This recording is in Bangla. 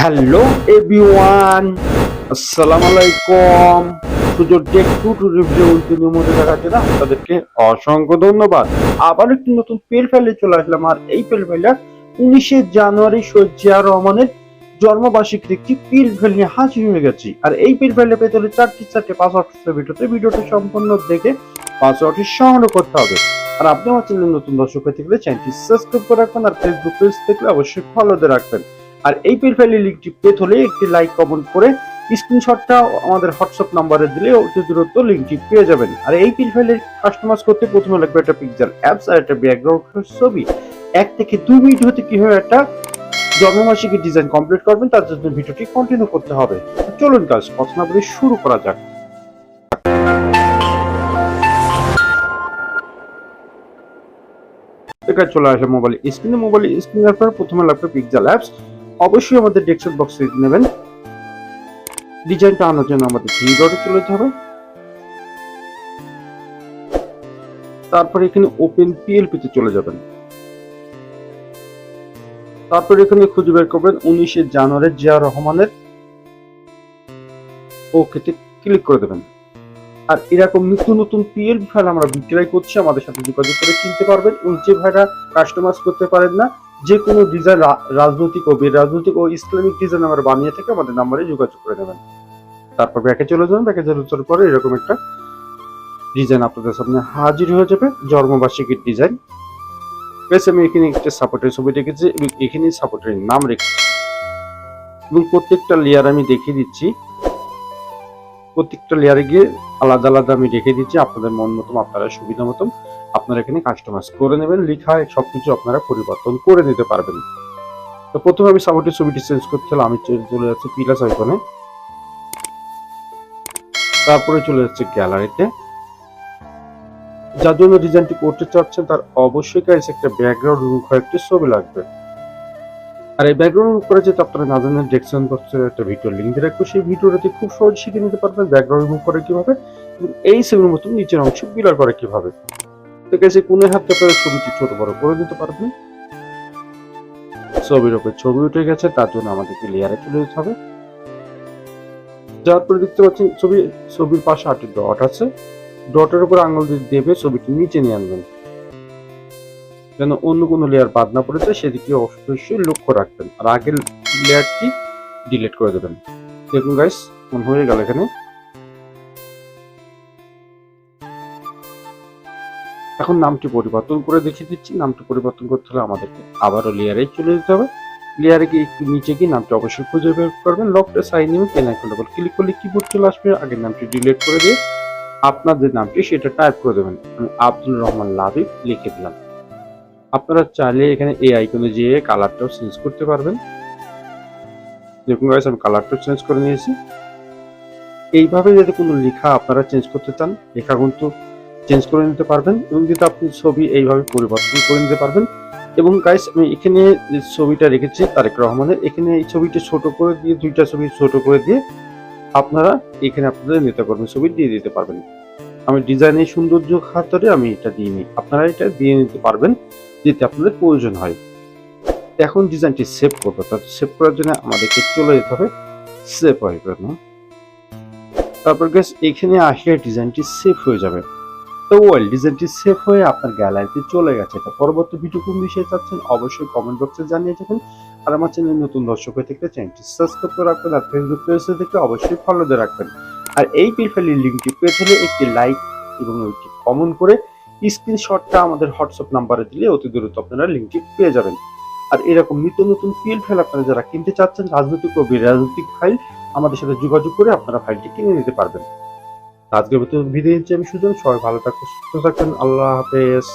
হ্যালো এভরিওয়ান আসসালামু আলাইকুম সুযোগ টেক টু রিভিউ উইথ মধ্যে দেখার জন্য আপনাদেরকে অসংখ্য ধন্যবাদ। আবার একটি নতুন পেল ফাইলে চলে আসলাম, আর এই পেল ফাইলটা উনিশে জানুয়ারি সজ্জিয়া রহমানের জন্মবার্ষিকীর একটি পিল ফাইল নিয়ে হাজির হয়ে গেছি। আর এই পিল ফাইলের ভেতরে চারটি চারটে পাসওয়ার্ড ভিডিওতে। ভিডিওটা সম্পূর্ণ দেখে পাসওয়ার্ডটি সংগ্রহ করতে হবে। আর আপনি আমার চ্যানেল নতুন দর্শক হয়ে থাকলে চ্যানেলটি সাবস্ক্রাইব করে রাখবেন, আর ফেসবুক পেজ থেকে অবশ্যই ফলোতে রাখবেন। আর এই পেল ফাইলের লিঙ্কটি পেতে হলে একটি লাইক, কমেন্ট করে স্ক্রিনশটটা আমাদের হোয়াটসঅ্যাপ নাম্বারে দিলে অতি দ্রুত লিঙ্কটি পেয়ে যাবেন। আর এই পিল ফাইলের কাস্টমাইজ করতে প্রথমে লাগবে একটা পিকচার অ্যাপস আর একটা ব্যাকগ্রাউন্ড ছবি। এক থেকে দুই মিনিট হতে কীভাবে একটা জন্মমাসিকের ডিজাইন কমপ্লিট করবেন, তার জন্য ভিডিওটি কন্টিনিউ করতে হবে। চলুন কাজ কথা বলে শুরু করা যাক। এখানে চলে আসে মোবাইল স্ক্রিনে মোবাইল স্ক্রিনের পর প্রথমে লাগবে পিকজাল অ্যাপস অবশ্যই আমাদের ডেস্কটপ বক্সে নেবেন। ডিজাইনটা আনার জন্য আমাদের থ্রি ডটে চলে যেতে হবে। তারপর এখানে ওপেন পিএলপি তে চলে যাবেন। তারপর এখানে খুঁজে বের করবেন উনিশে জানুয়ারি জিয়া রহমানের। ওকেতে ক্লিক করে দেবেন। আর এরকম নিত্য নতুন পিএল ফাইল আমরা বিক্রয় করছি, আমাদের সাথে যোগাযোগ করে কিনতে পারবেন। এবং যে ভাইরা কাস্টমাইজ করতে পারেন না। যে কোনো ডিজাইন রাজনৈতিক ও রাজনৈতিক ও ইসলামিক ডিজাইন আমরা বানিয়ে থেকে আমাদের নাম্বারে যোগাযোগ করে নেবেন। তারপর ব্যাকে চলে যাবেন, ব্যাকে চলে পরে এরকম একটা ডিজাইন আপনাদের সামনে হাজির হয়ে যাবে, জন্মবার্ষিকীর ডিজাইন বেশ, আমি এখানে একটা সাপোর্টের ছবি রেখেছি এবং এখানে সাপোর্টের নাম রেখেছি এবং প্রত্যেকটা লেয়ার আমি দেখিয়ে দিচ্ছি। প্রত্যেকটা লেয়ারে গিয়ে আলাদা আলাদা আমি রেখে দিচ্ছি, আপনাদের মন মতন, আপনারা সুবিধা মতন আপনারা এখানে কাস্টমাইজ করে নেবেন লেখা সবকিছু আপনারা পরিবর্তন করে নিতে পারবেন। তো প্রথমে আমি সাপোর্টের ছবিটি চেঞ্জ করতে হলে আমি চলে- যাচ্ছি পিলাস আইকনে তারপরে চলে যাচ্ছে গ্যালারিতে যার জন্য ডিজাইনটি করতে চাচ্ছেন, তার অবশ্যই গাইস একটা ব্যাকগ্রাউন্ড এবং কয়েকটি ছবি লাগবে। আর এই ব্যাকগ্রাউন্ড করে যেহেতু আপনারা না জানেন ডেক্সন বক্সের একটা ভিডিও লিঙ্ক দিয়ে রাখব। সেই ভিডিওটাতে খুব সহজ শিখে নিতে পারবেন ব্যাকগ্রাউন্ড রিমুভ করে কীভাবে এই ছবির মতন নিচের অংশ বিলার করে কীভাবে। তো গেছে কোনে হাতে আপনারা ছবিটি ছোট বড় করে দিতে পারবেন। ছবির উপরে ছবি উঠে গেছে, তার জন্য আমাদেরকে লেয়ারে চলে যেতে হবে। যার পরে দেখতে পাচ্ছেন, ছবি, ছবির পাশে আটটি ডট আছে। ডটের উপর আঙুল দিয়ে দেবে, ছবিটি নিচে নিয়ে আনবেন। যেন অন্য কোনো লেয়ার বাদ না পড়ে যায়, সেদিকে অবশ্যই লক্ষ্য রাখবেন। আর আগের লেয়ারটি ডিলিট করে দেবেন। দেখুন গাইস মন হয়ে গেল এখানে? এখন নামটি পরিবর্তন করে দেখিয়ে দিচ্ছি। নামটি পরিবর্তন করতে হলে আমাদেরকে আবারও লেয়ারে চলে যেতে হবে। লেয়ারে গিয়ে একটু নিচে গিয়ে নামটি অবশ্যই খুঁজে বের করবেন। লকটা সাইন নিয়ে পেন আইকন ডাবল ক্লিক করলে কিবোর্ড চলে আসবে। আগের নামটি ডিলিট করে দিয়ে আপনার যে নামটি সেটা টাইপ করে দেবেন। আমি আব্দুল রহমান লাবিব লিখে দিলাম। আপনারা চাইলে এখানে এই আইকনে যেয়ে কালারটাও চেঞ্জ করতে পারবেন। দেখুন গাইস আমি কালারটাও চেঞ্জ করে নিয়েছি। এইভাবে যদি কোনো লেখা আপনারা চেঞ্জ করতে চান, লেখা কিন্তু চেঞ্জ করে নিতে পারবেন এবং যদি আপনি ছবি এইভাবে পরিবর্তন করে নিতে পারবেন। এবং গাইস আমি এখানে যে ছবিটা রেখেছি, তারেক রহমানের, এখানে এই ছবিটা ছোট করে দিয়ে, দুইটা ছবি ছোট করে দিয়ে আপনারা এখানে আপনাদের নেতা কর্মী ছবি দিয়ে দিতে পারবেন। আমি ডিজাইনের সৌন্দর্য খাতরে আমি এটা দিয়ে নিই। আপনারা এটা দিয়ে নিতে পারবেন। যেতে আপনাদের প্রয়োজন হয়। এখন ডিজাইনটি সেভ করব, তার সেভ করার জন্য আমাদেরকে চলে যেতে হবে সেভ হয়ে তারপর গ্যাস এখানে আসলে ডিজাইনটি সেভ হয়ে যাবে। তো ওয়েল ডিজাইনটি সেভ হয়ে আপনার গ্যালারিতে চলে গেছে। এটা পরবর্তী ভিডিও কোন বিষয়ে চাচ্ছেন, অবশ্যই কমেন্ট বক্সে জানিয়ে যাবেন। আর আমার চ্যানেল নতুন দর্শক হয়ে থাকলে চ্যানেলটি সাবস্ক্রাইব করে রাখবেন আর ফেসবুক পেজে থেকে অবশ্যই ফলো দিয়ে রাখবেন। আর এই পিলফাইলের লিঙ্কটি হলে একটি লাইক এবং একটি কমেন্ট করে স্ক্রিনশটটা আমাদের হোয়াটসঅ্যাপ নাম্বারে দিলে অতি দ্রুত আপনারা লিঙ্কটি পেয়ে যাবেন। আর এরকম নিত্য নতুন ফিল ফাইল আপনারা যারা কিনতে চাচ্ছেন, রাজনৈতিক ও বিরাজনৈতিক ফাইল আমাদের সাথে যোগাযোগ করে আপনারা ফাইলটি কিনে নিতে পারবেন। আজকের মতো বিদায় নিচ্ছি আমি সুজন। সবাই ভালো থাকবেন সুস্থ থাকবেন আল্লাহ হাফেজ।